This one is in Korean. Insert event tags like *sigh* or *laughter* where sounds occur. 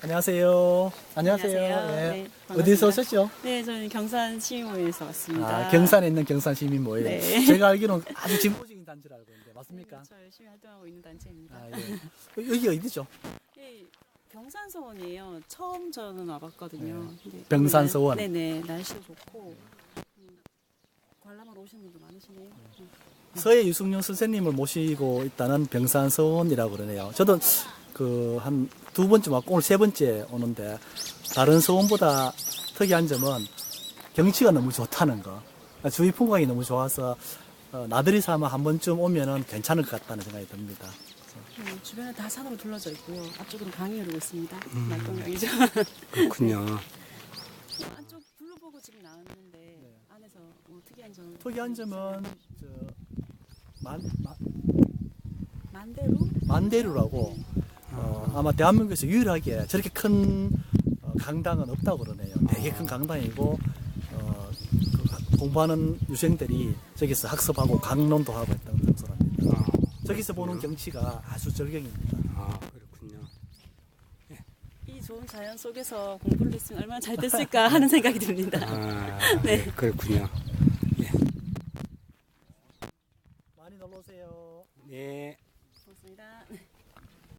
안녕하세요. 안녕하세요. 안녕하세요. 예. 네, 반갑습니다. 어디서 오셨죠? 네, 저는 경산 시민모임에서 왔습니다. 아, 경산에 있는 경산 시민 모임. 네. 제가 알기로는 아주 진보적인 단체를 알고 있는데 맞습니까? 저 열심히 활동하고 있는 단체입니다. 아, 예. 여기 어디죠? 예, 병산서원이에요. 처음 저는 와봤거든요. 근데 병산서원. 오늘, 네네, 날씨도 좋고 음, 관람하러 오시는 분도 많으시네요. 음. 서해 유승용 선생님을 모시고 있다는 병산서원이라고 그러네요. 저도 그 한 두 번째 왔고 오늘 세 번째 오는데 다른 서원보다 특이한 점은 경치가 너무 좋다는 거. 주위 풍광이 너무 좋아서 어, 나들이 삼아 한 번쯤 오면은 괜찮을 것 같다는 생각이 듭니다. 음, 주변에 다 산으로 둘러져 있고요. 앞쪽으로 강이 흐르고 있습니다. 날동강이죠. 그렇군요. *laughs* 안쪽 둘러보고 지금 나왔는데 안에서 뭐 특이한 점 특이한 점은 저 만, 만, 만대로 만대루라고 어, 아마 대한민국에서 유일하게 저렇게 큰 어, 강당은 없다고 그러네요. 되게 큰 강당이고 어, 그 공부하는 유생들이 저기서 학습하고 강론도 하고 했던 장소랍니다. 아, 저기서 보는 경치가 아주 절경입니다. 아 그렇군요. 예. 이 좋은 자연 속에서 공부를 했으면 얼마나 잘 됐을까 하는 *laughs* 생각이 듭니다. 아, *laughs* 네. 예, 그렇군요. 예. 많이 놀러 오세요. 네. 고맙습니다.